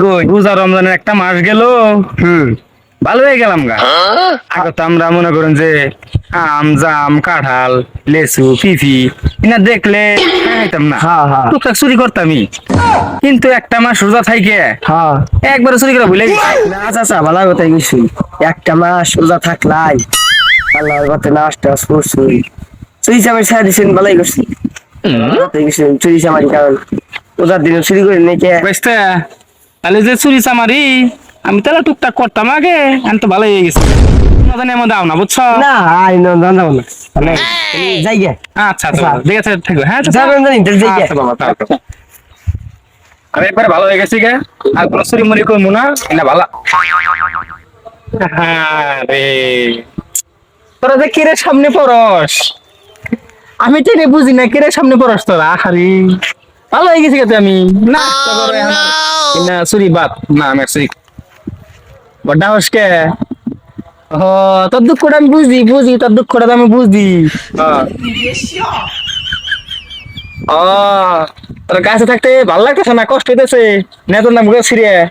কই? রোজা রমজানের একটা মাস গেল। হুম। ভালো হয়ে গেলাম গা। আগে তো আমরা মনে করেন যে আম জাম কাঁঠাল এনা দেখলে খাইতাম না। হ্যাঁ হ্যাঁ। টুকটাক চুরি করতামই। কিন্তু একটা মাস রোজা থাইকে হ্যাঁ। একবার চুরি করে ভুলে গেছি। না চাচা ভালো কথা গেছি একটা মাস সোজা থাকলাই। আল্লাহর বাতে নাচ টাচ করছি চুরি চামারি ছাড়া দিচ্ছেন ভালোই করছি চুরি চামারি কারণ ওদের দিনে চুরি করে নেকে বুঝতে তাহলে যে চুরি চামারি আমি তাহলে টুকটাক করতাম আগে আমি তো ভালো হয়ে গেছি। দাও না বুঝছ? না আই না না না মানে যাই গে আচ্ছা ঠিক আছে ঠিক হ্যাঁ যাবেন জানি যাই গে বাবা তাও তো। আমি একবারে ভালো হয়ে গেছি গে। আর কোনো চুরি মুড়ি করব না ভালো। হ্যাঁ তোরা যে কিরে সামনে পরস আমি তো বুঝি না কিরে সামনে পরস তোরা? আহারি। ভালো হয়ে গেছি আমি। না তারপরে আমার- না আমি বড্ডা হসকে। ও তোর দুঃখটা আমি বুঝি বুঝি তোর দুঃখটা আমি বুঝি। হ্যাঁ। ও তোর কাছে থাকতে ভালো লাগতেছে না কষ্ট হইতেছে। না তোর নাম ছিড়ে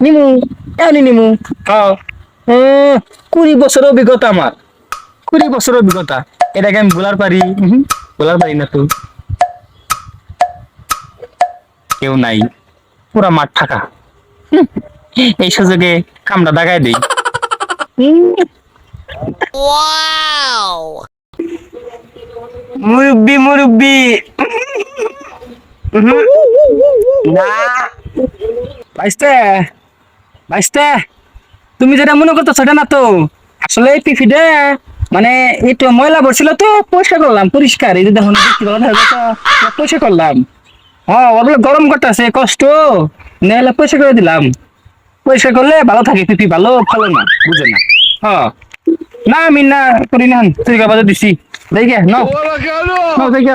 নিমু এমনি নিমু। উম, কুড়ি বছর অভিজ্ঞতা আমার। কুড়ি বছর অভিজ্ঞতা। এটাকে আমি বলার পারি। বলার পারি না তুই কেউ নাই। পুরা মাঠ ফাঁকা। এই সুযোগে কামটা দাগাই দেই। মুরব্বি মুরব্বি। বাইসতে বাইসতে। তুমি যেটা মনে করতো সেটা না তো। আসলে এই পিফিডে মানে একটু ময়লা পড়ছিল তো, পরিষ্কার করলাম, পরিষ্কার। এই যে দেখুন পরিষ্কার করলাম। হ্যাঁ ওগুলো গরম করতেছে কষ্ট। নেলে পয়সা করে দিলাম। পয়সা করলে ভালো থাকে পিপি ভালো, ফলে না, বুঝে না। হ্যাঁ। না, আমি না করি না, তুই বাজার দিছি। দেখে নাও। নাও, দেখে